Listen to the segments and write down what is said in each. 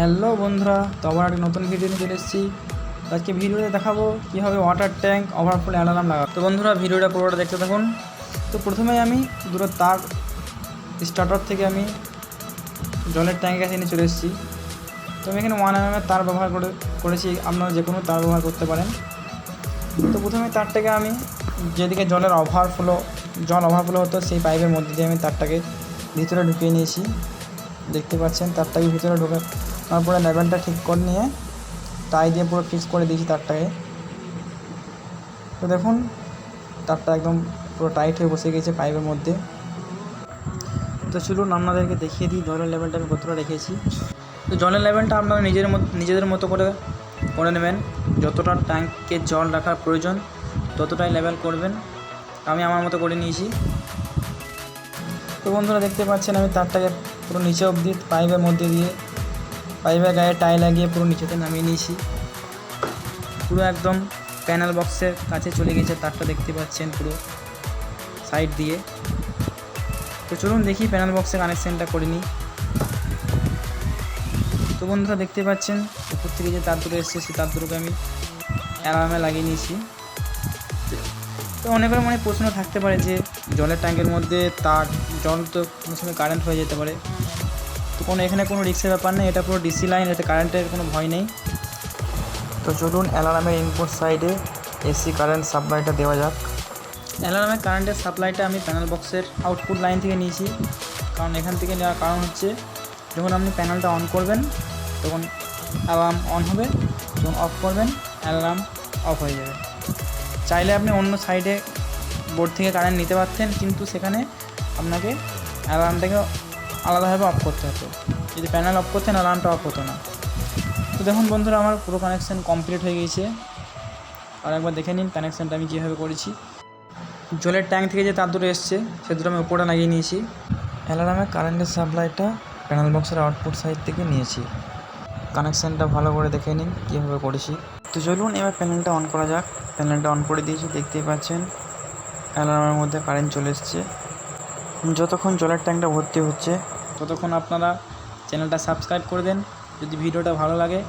Hello বন্ধুরা, তো আবার একটা নতুন ভিডিও নিয়ে চলে এসেছি। আজকে ভিডিওতে দেখাবো কীভাবে ওয়াটার ট্যাঙ্ক ওভারফ্লো অ্যালার্ম লাগাবো। তো বন্ধুরা, ভিডিওটা পুরোটা দেখতে থাকুন। তো প্রথমে আমি দুটো তার স্টার্টার থেকে আমি জলের ট্যাঙ্কের কাছে নিয়ে চলে এসেছি। তো আমি এখানে ওয়ান এম তার ব্যবহার করে, করেছি। আপনারা যে কোনো তার ব্যবহার করতে পারেন। তো প্রথমে তারটাকে আমি যেদিকে জলের ওভারফ্লো জল ওভারফ্লো হতো, সেই পাইপের মধ্যে দিয়ে আমি তারটাকে ভিতরে ঢুকিয়ে নিয়েছি। দেখতে পাচ্ছেন, তারটাকে ভিতরে ঢোকে তারপরে লেভেলটা ঠিক করে নিয়ে টাই দিয়ে পুরো ফিক্স করে দিয়েছি তারটাকে। তো দেখুন, তারটা একদম পুরো টাইট হয়ে বসে গেছে পাইপের মধ্যে। তো চলুন আপনাদেরকে দেখিয়ে দিই জলের লেভেলটা আমি কতটা রেখেছি। তো জলের লেভেলটা আপনারা নিজের মতো, নিজেদের মতো করে করে নেবেন। যতটা ট্যাঙ্কে জল রাখার প্রয়োজন, ততটাই লেভেল করবেন। আমি আমার মতো করে নিয়েছি। তো বন্ধুরা দেখতে পাচ্ছেন আমি তারটাকে পুরো নিচে অবধি পাইপের মধ্যে দিয়ে পাইপের গায়ে টাই লাগিয়ে পুরো নিচেতে নামিয়ে নিয়েছি। পুরো একদম প্যানেল বক্সের কাছে চলে গেছে, তারটা দেখতে পাচ্ছেন পুরো সাইড দিয়ে। তো চলুন দেখি প্যানেল বক্সে কানেকশানটা করে নিই। তো বন্ধুরা দেখতে পাচ্ছেন, উপর থেকে যে তার দুটো এসছে, সেই তার দুটোকে আমি অ্যালার্মে লাগিয়ে নিয়েছি। তো অনেকের মনে প্রশ্ন থাকতে পারে যে, জলের ট্যাঙ্কের মধ্যে তার জল তো কোনো সময় কারেন্ট হয়ে যেতে পারে। তো কোনো এখানে কোনো রিক্সের ব্যাপার নেই, এটা পুরো ডিসি লাইন, এতে কারেন্টের কোনো ভয় নেই। তো চলুন অ্যালার্মের ইনপুট সাইডে এসি কারেন্ট সাপ্লাইটা দেওয়া যাক। অ্যালার্মের কারেন্টের সাপ্লাইটা আমি প্যানেল বক্সের আউটপুট লাইন থেকে নিয়েছি। কারণ এখান থেকে নেওয়ার কারণ হচ্ছে, যখন আপনি প্যানেলটা অন করবেন, তখন অ্যালার্ম অন হবে, যখন অফ করবেন অ্যালার্ম অফ হয়ে যাবে। চাইলে আপনি অন্য সাইডে বোর্ড থেকে কারেন্ট নিতে পারতেন, কিন্তু সেখানে আপনাকে অ্যালার্মটাকে আলাদাভাবে অফ করতে হতো। যদি প্যানেল অফ করতেন অ্যালার্মটা অফ হতো না। তো দেখুন বন্ধুরা, আমার পুরো কানেকশান কমপ্লিট হয়ে গিয়েছে। আর একবার দেখে নিন কানেকশানটা আমি কীভাবে করেছি। জলের ট্যাঙ্ক থেকে যে তার দুটো এসছে, সে দুটো আমি উপরে লাগিয়ে নিয়েছি। অ্যালার্মের কারেন্টের সাপ্লাইটা প্যানেল বক্সের আউটপুট সাইড থেকে নিয়েছি। কানেকশানটা ভালো করে দেখে নিন কীভাবে করেছি। তো চলুন এবার প্যানেলটা অন করা যাক। প্যানেলটা অন করে দিয়েছি, দেখতেই পাচ্ছেন। অ্যালার্মের মধ্যে কারেন্ট চলে এসছে। যতক্ষণ জলের ট্যাঙ্কটা ভর্তি হচ্ছে, ততক্ষণ আপনারা চ্যানেলটা সাবস্ক্রাইব করে দেন। যদি ভিডিওটা ভালো লাগে,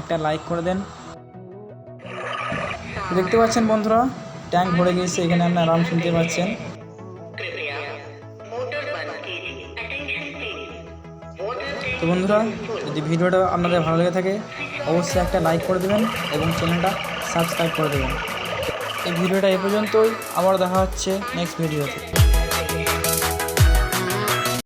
একটা লাইক করে দেন। দেখতে পাচ্ছেন বন্ধুরা, ট্যাঙ্ক ভরে গিয়েছে, এখানে আপনার আরাম শুনতে পাচ্ছেন। তো বন্ধুরা, যদি ভিডিওটা আপনাদের ভালো লেগে থাকে, অবশ্যই একটা লাইক করে দেবেন এবং চ্যানেলটা সাবস্ক্রাইব করে দেবেন। এই ভিডিওটা এ পর্যন্তই আবার দেখা হচ্ছে নেক্সট ভিডিওতে।